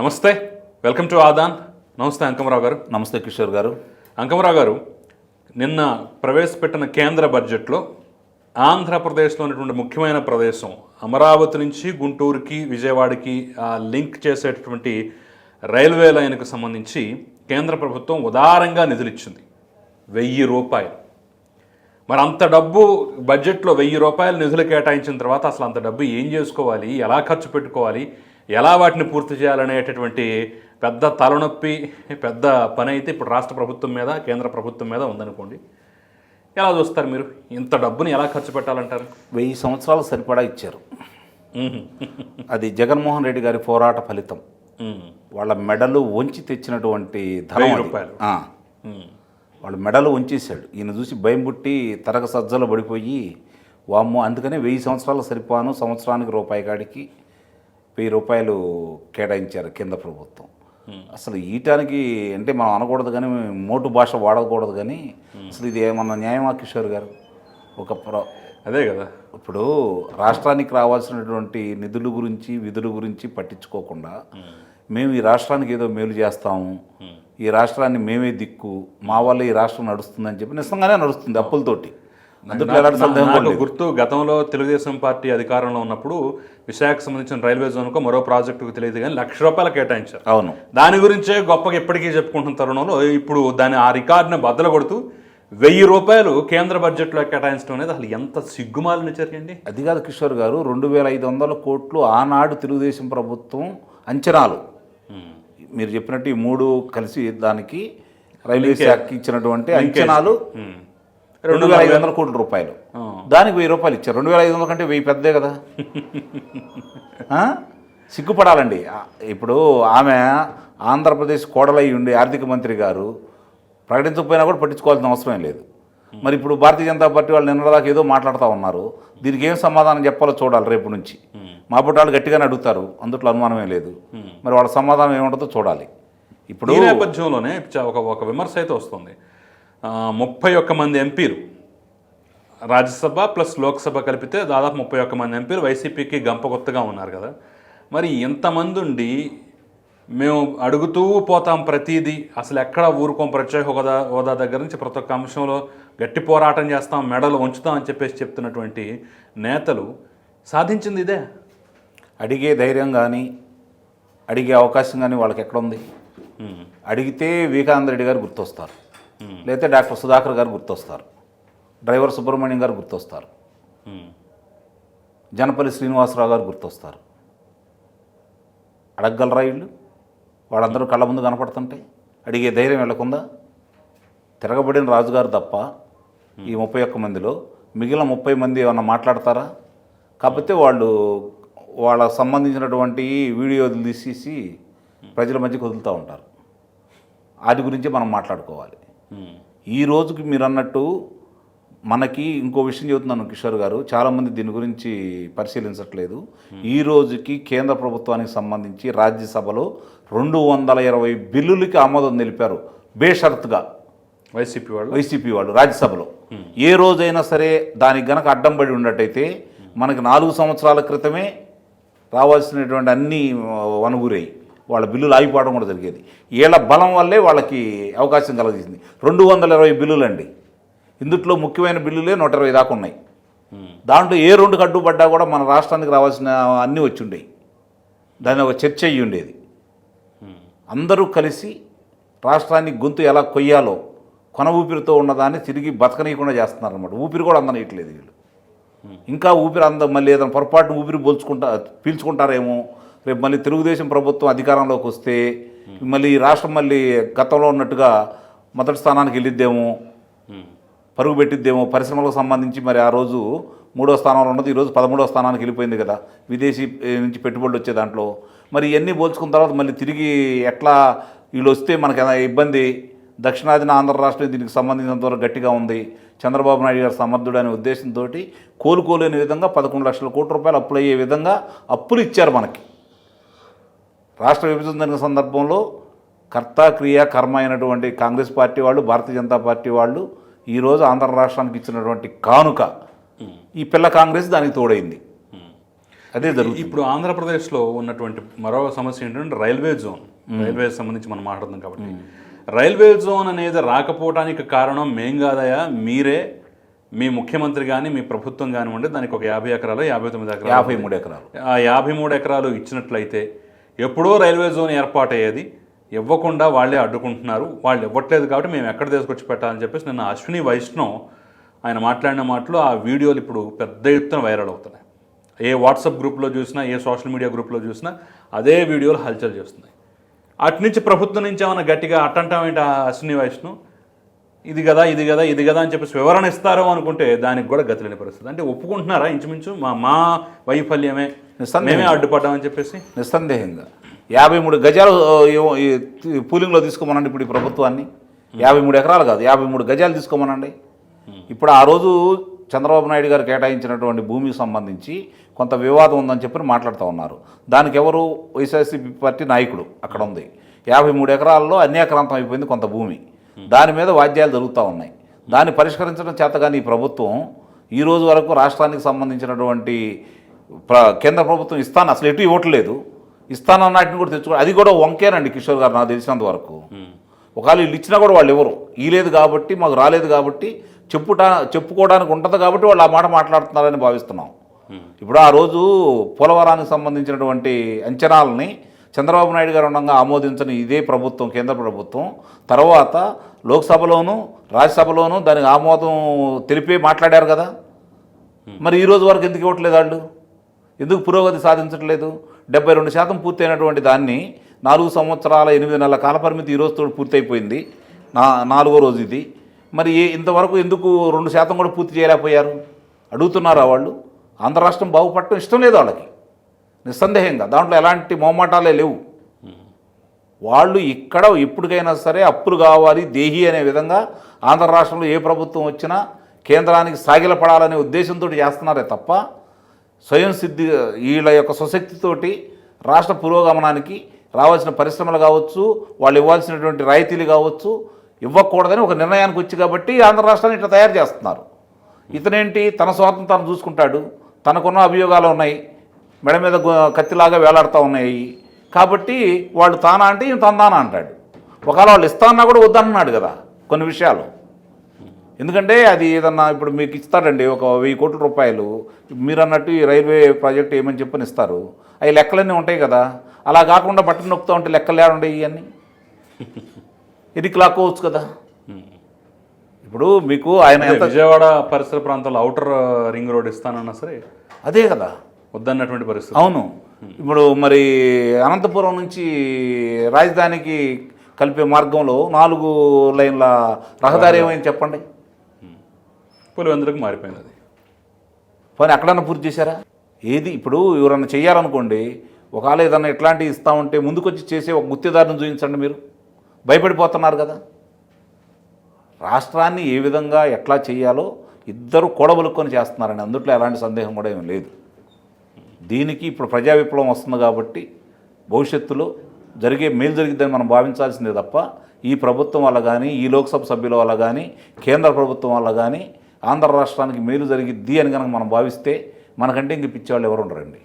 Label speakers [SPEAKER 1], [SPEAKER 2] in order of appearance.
[SPEAKER 1] నమస్తే. Welcome to Aadan నమస్తే అంకమరావు గారు.
[SPEAKER 2] నమస్తే కిషోర్ గారు.
[SPEAKER 1] అంకమరావు గారు నిన్న ప్రవేశపెట్టిన కేంద్ర బడ్జెట్లో ఆంధ్రప్రదేశ్లో ఉన్నటువంటి ముఖ్యమైన ప్రదేశం అమరావతి నుంచి గుంటూరుకి విజయవాడకి లింక్ చేసేటటువంటి రైల్వే లైన్కు సంబంధించి కేంద్ర ప్రభుత్వం ఉదారంగా నిధులు ఇచ్చింది. వెయ్యి రూపాయలు. మరి అంత డబ్బు బడ్జెట్లో వెయ్యి రూపాయలు నిధులు కేటాయించిన తర్వాత అసలు అంత డబ్బు ఏం చేసుకోవాలి? ఎలా ఖర్చు పెట్టుకోవాలి? ఎలా వాటిని పూర్తి చేయాలనేటటువంటి పెద్ద తలనొప్పి పెద్ద పని అయితే ఇప్పుడు రాష్ట్ర ప్రభుత్వం మీద కేంద్ర ప్రభుత్వం మీద ఉందనుకోండి. ఎలా చూస్తారు మీరు? ఇంత డబ్బుని ఎలా ఖర్చు పెట్టాలంటారు?
[SPEAKER 2] వెయ్యి సంవత్సరాలు సరిపడా ఇచ్చారు. అది జగన్మోహన్ రెడ్డి గారి పోరాట ఫలితం. వాళ్ళ మెడలు వంచి తెచ్చినటువంటి ధనం.
[SPEAKER 1] రూపాయలు.
[SPEAKER 2] వాళ్ళ మెడలు వంచేశాడు. ఈయన చూసి భయం పుట్టి తరగ సజ్జలు పడిపోయి వామ్మో అందుకనే వెయ్యి సంవత్సరాలు సరిపాను సంవత్సరానికి రూపాయి కాడికి వెయ్యి రూపాయలు కేటాయించారు కేంద్ర ప్రభుత్వం. అసలు ఈయటానికి అంటే మనం అనకూడదు కానీ మోటు భాష వాడకూడదు కానీ అసలు ఇది ఏమన్నా న్యాయమా కిషోర్ గారు? ఒక ప్ర
[SPEAKER 1] అదే కదా.
[SPEAKER 2] ఇప్పుడు రాష్ట్రానికి రావాల్సినటువంటి నిధుల గురించి విధుల గురించి పట్టించుకోకుండా మేము ఈ రాష్ట్రానికి ఏదో మేలు చేస్తాము. ఈ రాష్ట్రాన్ని మేమే దిక్కు. మా వల్ల ఈ రాష్ట్రం నడుస్తుందని చెప్పి నిజంగానే నడుస్తుంది అప్పులతోటి.
[SPEAKER 1] నాకు. గుర్తు గతంలో తెలుగుదేశం పార్టీ అధికారంలో ఉన్నప్పుడు విశాఖకు సంబంధించిన రైల్వే జోన్కు మరో ప్రాజెక్టుకు తెలియదు కానీ లక్ష రూపాయలు కేటాయించారు.
[SPEAKER 2] అవును.
[SPEAKER 1] దాని గురించే గొప్పగా ఎప్పటికీ చెప్పుకుంటున్న తరుణంలో ఇప్పుడు దాని ఆ రికార్డుని బద్దలు కొడుతూ వెయ్యి రూపాయలు కేంద్ర బడ్జెట్లో కేటాయించడం అనేది అసలు ఎంత సిగ్గుమాలిన చర్య అండి?
[SPEAKER 2] అది కాదు కిషోర్ గారు రెండు వేల ఐదు వందల కోట్లు ఆనాడు తెలుగుదేశం ప్రభుత్వం అంచనాలు. మీరు చెప్పినట్టు ఈ మూడు కలిసి దానికి రైల్వే శాఖకి ఇచ్చినటువంటి అంచనాలు. రెండు వేల ఐదు వందల కోట్ల రూపాయలు. దానికి వెయ్యి రూపాయలు ఇచ్చారు. రెండు వేల ఐదు వందల కంటే వెయ్యి పెద్దే కదా? సిగ్గుపడాలండి. ఇప్పుడు ఆమె ఆంధ్రప్రదేశ్ కోడలై ఉండి ఆర్థిక మంత్రి గారు ప్రకటించకపోయినా కూడా పట్టించుకోవాల్సిన అవసరం లేదు. మరి ఇప్పుడు భారతీయ జనతా పార్టీ వాళ్ళు నిన్నదాకా ఏదో మాట్లాడుతూ ఉన్నారు. దీనికి ఏం సమాధానం చెప్పాలో చూడాలి రేపు నుంచి. మా పుట్టాలు గట్టిగానే అడుగుతారు. అందుట్లో అనుమానమే లేదు. మరి వాళ్ళ సమాధానం ఏముంటుందో చూడాలి. ఇప్పుడు
[SPEAKER 1] ఈ నేపథ్యంలోనే ఒక ఒక విమర్శ అయితే వస్తుంది. ముప్పై ఒక్క మంది ఎంపీలు. రాజ్యసభ ప్లస్ లోక్సభ కలిపితే దాదాపు ముప్పై ఒక్క మంది ఎంపీలు. వైసీపీకి గంప కొత్తగా ఉన్నారు కదా. మరి ఇంతమంది ఉండి మేము అడుగుతూ పోతాం ప్రతిదీ. అసలు ఎక్కడ ఊరుకోం ప్రత్యేక హోదా హోదా దగ్గర నుంచి ప్రతి ఒక్క అంశంలో గట్టి పోరాటం చేస్తాం మెడలు ఉంచుతాం అని చెప్పేసి చెప్తున్నటువంటి నేతలు సాధించింది ఇదే.
[SPEAKER 2] అడిగే ధైర్యం కానీ అడిగే అవకాశం కానీ వాళ్ళకి ఎక్కడ ఉంది?
[SPEAKER 1] ఉమ్,
[SPEAKER 2] అడిగితే వివేకానంద రెడ్డి గారు గుర్తొస్తారు. లేకపోతే డాక్టర్ సుధాకర్ గారు గుర్తొస్తారు. డ్రైవర్ సుబ్రహ్మణ్యం గారు గుర్తొస్తారు. జనపల్లి శ్రీనివాసరావు గారు గుర్తొస్తారు. అడగగలరా వీళ్ళు? వాళ్ళందరూ కళ్ళ ముందు కనపడుతుంటే అడిగే ధైర్యం వెళ్ళకుండా తిరగబడిన రాజుగారు తప్ప ఈ ముప్పై ఒక్క మందిలో మిగిలిన ముప్పై మంది ఏమన్నా మాట్లాడతారా? కాకపోతే వాళ్ళు వాళ్ళకు సంబంధించినటువంటి వీడియోలు తీసేసి ప్రజల మధ్యకి వదులుతూ ఉంటారు. వాటి గురించి మనం మాట్లాడుకోవాలి. ఈ రోజుకి మీరు అన్నట్టు మనకి ఇంకో విషయం చెబుతున్నాను కిషోర్ గారు చాలామంది దీని గురించి పరిశీలించట్లేదు. ఈ రోజుకి కేంద్ర ప్రభుత్వానికి సంబంధించి రాజ్యసభలో రెండు వందల ఇరవై బిల్లులకి ఆమోదం తెలిపారు బేషరతుగా.
[SPEAKER 1] వైసీపీ వాళ్ళు?
[SPEAKER 2] వైసీపీ వాళ్ళు రాజ్యసభలో. ఏ రోజైనా సరే దానికి గనక అడ్డం పడి ఉన్నట్టయితే మనకి నాలుగు సంవత్సరాల క్రితమే రావాల్సినటువంటి అన్ని వనుగురాయి. వాళ్ళ బిల్లులు ఆగిపోవడం కూడా జరిగేది. వీళ్ళ బలం వల్లే వాళ్ళకి అవకాశం కలగజేసింది. రెండు వందల ఇరవై బిల్లులు అండి ఇందుట్లో ముఖ్యమైన బిల్లులే నూట ఇరవై దాకా ఉన్నాయి. దాంట్లో ఏ రెండు కడ్డుపడ్డా కూడా మన రాష్ట్రానికి రావాల్సిన అన్నీ వచ్చి ఉండేవి దాని ఒక చర్చ అయ్యి ఉండేది. అందరూ కలిసి రాష్ట్రాన్ని గొంతు ఎలా కొయ్యాలో కొన ఊపిరితో ఉన్నదాన్ని తిరిగి బతకనీయకుండా చేస్తున్నారు అనమాట ఊపిరి కూడా అందనీయట్లేదు వీళ్ళు. ఇంకా ఊపిరి అంద మళ్ళీ ఏదైనా పొరపాటున ఊపిరి పోల్చుకుంటా పీల్చుకుంటారేమో రేపు మళ్ళీ తెలుగుదేశం ప్రభుత్వం అధికారంలోకి వస్తే మళ్ళీ ఈ రాష్ట్రం మళ్ళీ గతంలో ఉన్నట్టుగా మొదటి స్థానానికి వెళ్ళిద్దేమో. పరుగు పెట్టిద్దేమో పరిశ్రమలకు సంబంధించి మరి ఆ రోజు మూడో స్థానంలో ఉన్నది ఈరోజు పదమూడో స్థానానికి వెళ్ళిపోయింది కదా విదేశీ నుంచి పెట్టుబడులు వచ్చే దాంట్లో. మరి ఇవన్నీ పోల్చుకున్న తర్వాత మళ్ళీ తిరిగి ఎట్లా వీళ్ళు వస్తే మనకి ఇబ్బంది? దక్షిణాదిన ఆంధ్ర రాష్ట్రం దీనికి సంబంధించినంత వరకు గట్టిగా ఉంది. చంద్రబాబు నాయుడు గారు సమర్థుడు అనే ఉద్దేశంతో కోలుకోలేని విధంగా పదకొండు లక్షల కోట్ల రూపాయలు అప్పులు అయ్యే విధంగా అప్పులు ఇచ్చారు మనకి. రాష్ట్ర విభజన జరిగిన సందర్భంలో కర్త క్రియ కర్మ అయినటువంటి కాంగ్రెస్ పార్టీ వాళ్ళు భారతీయ జనతా పార్టీ వాళ్ళు ఈరోజు ఆంధ్ర రాష్ట్రానికి ఇచ్చినటువంటి కానుక ఈ పిల్ల కాంగ్రెస్ దానికి తోడైంది. అదే జరుగుతుంది.
[SPEAKER 1] ఇప్పుడు ఆంధ్రప్రదేశ్లో ఉన్నటువంటి మరో సమస్య ఏంటంటే రైల్వే జోన్. రైల్వే సంబంధించి మనం మాట్లాడుతున్నాం కాబట్టి. రైల్వే జోన్ అనేది రాకపోవడానికి కారణం మేం కాదయా మీరే. మీ ముఖ్యమంత్రి కానీ మీ ప్రభుత్వం కానివ్వండి దానికి ఒక యాభై ఎకరాలు యాభై తొమ్మిది ఎకరాలు
[SPEAKER 2] యాభై మూడు ఎకరాలు.
[SPEAKER 1] ఆ యాభై మూడు ఎకరాలు ఇచ్చినట్లయితే ఎప్పుడో రైల్వే జోన్ ఏర్పాటయ్యేది. ఇవ్వకుండా వాళ్ళే అడ్డుకుంటున్నారు. వాళ్ళు ఇవ్వట్లేదు కాబట్టి మేము ఎక్కడ తీసుకొచ్చి పెట్టాలని చెప్పేసి నిన్న అశ్విని వైష్ణవ్ ఆయన మాట్లాడిన మాటలు ఆ వీడియోలు ఇప్పుడు పెద్ద ఎత్తున వైరల్ అవుతున్నాయి. ఏ వాట్సాప్ గ్రూప్లో చూసినా ఏ సోషల్ మీడియా గ్రూప్లో చూసినా అదే వీడియోలు హల్చల్ చేస్తున్నాయి. అటు నుంచి ప్రభుత్వం నుంచి ఏమైనా గట్టిగా అట్టంటాం ఏంటి ఆ అశ్విని వైష్ణవ్? ఇది కదా ఇది కదా ఇది కదా అని చెప్పేసి వివరణ ఇస్తారో అనుకుంటే దానికి కూడా గతి లేని పరిస్థితి. అంటే ఒప్పుకుంటున్నారా ఇంచుమించు? మా మా వైఫల్యమే. మేమే అడ్డుపడ్డామని చెప్పేసి?
[SPEAKER 2] నిస్సందేహంగా. యాభై మూడు గజాలు పూలింగ్లో తీసుకోమనండి ఇప్పుడు ఈ ప్రభుత్వాన్ని. యాభై మూడు ఎకరాలు కాదు యాభై మూడు గజాలు తీసుకోమనండి. ఇప్పుడు ఆ రోజు చంద్రబాబు నాయుడు గారు కేటాయించినటువంటి భూమికి సంబంధించి కొంత వివాదం ఉందని చెప్పి మాట్లాడుతూ ఉన్నారు. దానికి ఎవరు వైఎస్ఆర్సీపీ పార్టీ నాయకుడు? అక్కడ ఉంది. యాభై మూడు ఎకరాల్లో అన్యాక్రాంతం అయిపోయింది కొంత భూమి. దాని మీద వాద్యాలు జరుగుతూ ఉన్నాయి. దాన్ని పరిష్కరించడం చేత కానీ ఈ ప్రభుత్వం ఈ రోజు వరకు రాష్ట్రానికి సంబంధించినటువంటి ప్ర కేంద్ర ప్రభుత్వం ఇస్తాను. అసలు ఎటు ఇవ్వట్లేదు ఇస్తానన్నాటిని కూడా తెచ్చుకో అది కూడా వంకేనండి కిషోర్ గారు నాకు తెలిసినంత వరకు. ఒకవేళ వీళ్ళు ఇచ్చినా కూడా వాళ్ళు ఎవరు ఇలేదు కాబట్టి మాకు రాలేదు కాబట్టి చెప్పుట చెప్పుకోవడానికి ఉంటుంది కాబట్టి వాళ్ళు ఆ మాట మాట్లాడుతున్నారని భావిస్తున్నాం. ఇప్పుడు ఆ రోజు పోలవరానికి సంబంధించినటువంటి అంచనాలని చంద్రబాబు నాయుడు గారు ఉండగా ఆమోదించని ఇదే ప్రభుత్వం కేంద్ర ప్రభుత్వం. తర్వాత లోక్సభలోను రాజ్యసభలోను దానికి ఆమోదం తెలిపి మాట్లాడారు కదా. మరి ఈరోజు వరకు ఎందుకు ఇవ్వట్లేదు వాళ్ళు? ఎందుకు పురోగతి సాధించట్లేదు? డెబ్బై రెండు శాతం పూర్తయినటువంటి దాన్ని నాలుగు సంవత్సరాల ఎనిమిది నెలల కాలపరిమితి ఈ రోజుతో పూర్తయిపోయింది. నా నాలుగో రోజు ఇది. మరి ఇంతవరకు ఎందుకు రెండు శాతం కూడా పూర్తి చేయలేకపోయారు? అడుగుతున్నారా వాళ్ళు? ఆంధ్ర రాష్ట్రం బాగుపడటం ఇష్టం లేదు వాళ్ళకి. నిస్సందేహంగా. దాంట్లో ఎలాంటి మొహమాటాలే లేవు. వాళ్ళు ఇక్కడ ఎప్పటికైనా సరే అప్పులు కావాలి దేహి అనే విధంగా ఆంధ్ర రాష్ట్రంలో ఏ ప్రభుత్వం వచ్చినా కేంద్రానికి సాగిలపడాలనే ఉద్దేశంతో చేస్తున్నారే తప్ప స్వయం సిద్ధి వీళ్ళ యొక్క స్వశక్తితోటి రాష్ట్ర పురోగమనానికి రావాల్సిన పరిశ్రమలు కావచ్చు వాళ్ళు ఇవ్వాల్సినటువంటి రాయితీలు కావచ్చు ఇవ్వకూడదని ఒక నిర్ణయానికి వచ్చి కాబట్టి ఆంధ్ర రాష్ట్రాన్ని ఇట్లా తయారు చేస్తున్నారు. ఇతనేంటి? తన స్వార్థం తాను చూసుకుంటాడు. తనకున్న అభియోగాలు ఉన్నాయి. మెడ మీద కత్తిలాగా వేలాడుతూ ఉన్నాయి. కాబట్టి వాళ్ళు తానా అంటే ఈయన తందానా అంటాడు. ఒకవేళ వాళ్ళు ఇస్తానా కూడా వద్దన్నాడు కదా కొన్ని విషయాలు. ఎందుకంటే అది ఏదన్నా ఇప్పుడు మీకు ఇస్తాడండి ఒక వెయ్యి కోట్ల రూపాయలు. మీరు అన్నట్టు ఈ రైల్వే ప్రాజెక్ట్ ఏమని చెప్పని ఇస్తారు. అవి లెక్కలన్నీ ఉంటాయి కదా. అలా కాకుండా బట్టలు నొక్కుతూ ఉంటే లెక్కలు ఏడుండే ఇవన్నీ ఇది లాక్కోవచ్చు కదా? ఇప్పుడు మీకు ఆయన
[SPEAKER 1] విజయవాడ పరిసర ప్రాంతాల్లో అవుటర్ రింగ్ రోడ్ ఇస్తానన్నా సరే.
[SPEAKER 2] అదే కదా.
[SPEAKER 1] వద్దన్నటువంటి పరిస్థితి.
[SPEAKER 2] అవును. ఇప్పుడు మరి అనంతపురం నుంచి రాజధానికి కలిపే మార్గంలో నాలుగు లైన్ల రహదారి ఏమైంది చెప్పండి?
[SPEAKER 1] పులివెందులకు మారిపోయింది అది
[SPEAKER 2] పోనీ ఎక్కడన్నా పూర్తి చేశారా? ఏది? ఇప్పుడు ఎవరన్నా చేయాలనుకోండి ఒకవేళ ఏదన్నా ఇట్లాంటివి ఇస్తా ఉంటే ముందుకొచ్చి చేసే ఒక గుత్తేదారిని చూపించండి మీరు. భయపడిపోతున్నారు కదా. రాష్ట్రాన్ని ఏ విధంగా ఎట్లా చేయాలో ఇద్దరు కూడబలుక్కొని చేస్తున్నారని అందుట్లో ఎలాంటి సందేహం కూడా ఏం లేదు. దీనికి ఇప్పుడు ప్రజా విప్లవం వస్తుంది కాబట్టి భవిష్యత్తులో జరిగే మేలు జరిగిద్దని మనం భావించాల్సిందే తప్ప ఈ ప్రభుత్వం వల్ల కానీ ఈ లోక్సభ సభ్యుల వల్ల కానీ కేంద్ర ప్రభుత్వం వల్ల కానీ ఆంధ్ర రాష్ట్రానికి మేలు జరిగిద్ది అని కనుక మనం భావిస్తే మనకంటే ఇంక పిచ్చేవాళ్ళు ఎవరు ఉండరండి.